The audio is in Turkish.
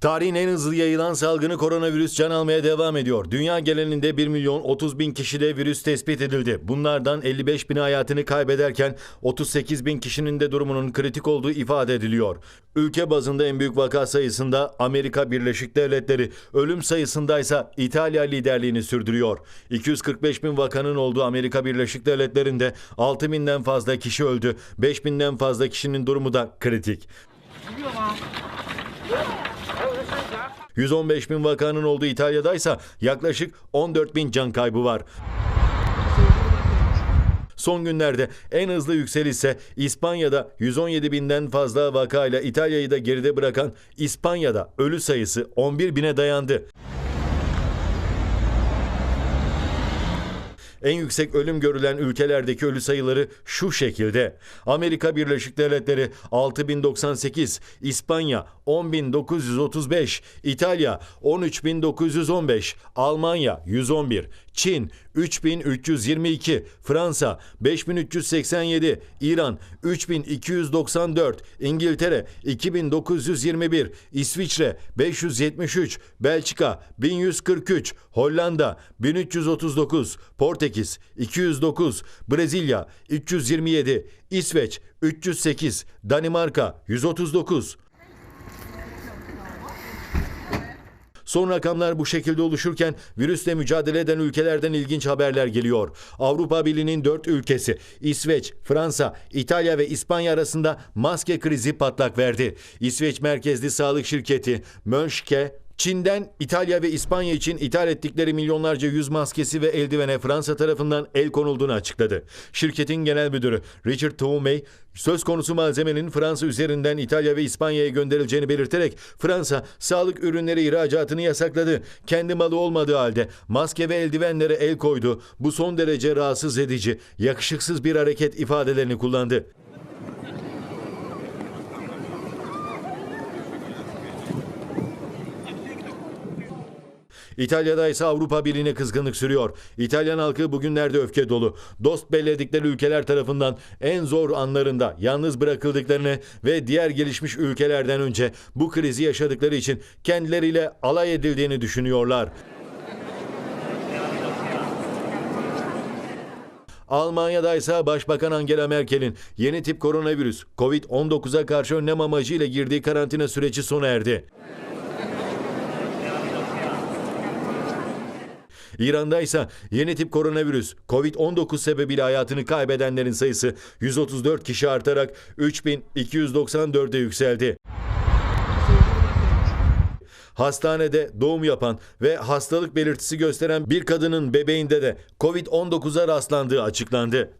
Tarihin en hızlı yayılan salgını koronavirüs can almaya devam ediyor. Dünya genelinde 1 milyon 30 bin kişide virüs tespit edildi. Bunlardan 55 bini hayatını kaybederken 38 bin kişinin de durumunun kritik olduğu ifade ediliyor. Ülke bazında en büyük vaka sayısında Amerika Birleşik Devletleri, ölüm sayısında ise İtalya liderliğini sürdürüyor. 245 bin vakanın olduğu Amerika Birleşik Devletleri'nde 6 binden fazla kişi öldü. 5 binden fazla kişinin durumu da kritik. 115 bin vakanın olduğu İtalya'da ise yaklaşık 14 bin can kaybı var. Son günlerde en hızlı yükseliş ise İspanya'da 117 binden fazla vakayla İtalya'yı da geride bırakan İspanya'da ölü sayısı 11 bine dayandı. En yüksek ölüm görülen ülkelerdeki ölü sayıları şu şekilde. Amerika Birleşik Devletleri 6098, İspanya 10935, İtalya 13915, Almanya 111, Çin 3322, Fransa 5387, İran 3294, İngiltere 2921, İsviçre 573, Belçika 1143, Hollanda 1339, Portekiz 209, Brezilya 327, İsveç 308, Danimarka 139. Son rakamlar bu şekilde oluşurken virüsle mücadele eden ülkelerden ilginç haberler geliyor. Avrupa Birliği'nin dört ülkesi İsveç, Fransa, İtalya ve İspanya arasında maske krizi patlak verdi. İsveç merkezli sağlık şirketi Mönchke Çin'den İtalya ve İspanya için ithal ettikleri milyonlarca yüz maskesi ve eldivene Fransa tarafından el konulduğunu açıkladı. Şirketin genel müdürü Richard Toumey, söz konusu malzemenin Fransa üzerinden İtalya ve İspanya'ya gönderileceğini belirterek Fransa sağlık ürünleri ihracatını yasakladı. Kendi malı olmadığı halde maske ve eldivenlere el koydu. Bu son derece rahatsız edici, yakışıksız bir hareket ifadelerini kullandı. İtalya'da ise Avrupa Birliği'ne kızgınlık sürüyor. İtalyan halkı bugünlerde öfke dolu. Dost belledikleri ülkeler tarafından en zor anlarında yalnız bırakıldıklarını ve diğer gelişmiş ülkelerden önce bu krizi yaşadıkları için kendileriyle alay edildiğini düşünüyorlar. Almanya'da ise Başbakan Angela Merkel'in yeni tip koronavirüs COVID-19'a karşı önlem amacıyla girdiği karantina süreci sona erdi. İran'da ise yeni tip koronavirüs COVID-19 sebebiyle hayatını kaybedenlerin sayısı 134 kişi artarak 3294'e yükseldi. Hastanede doğum yapan ve hastalık belirtisi gösteren bir kadının bebeğinde de COVID-19'a rastlandığı açıklandı.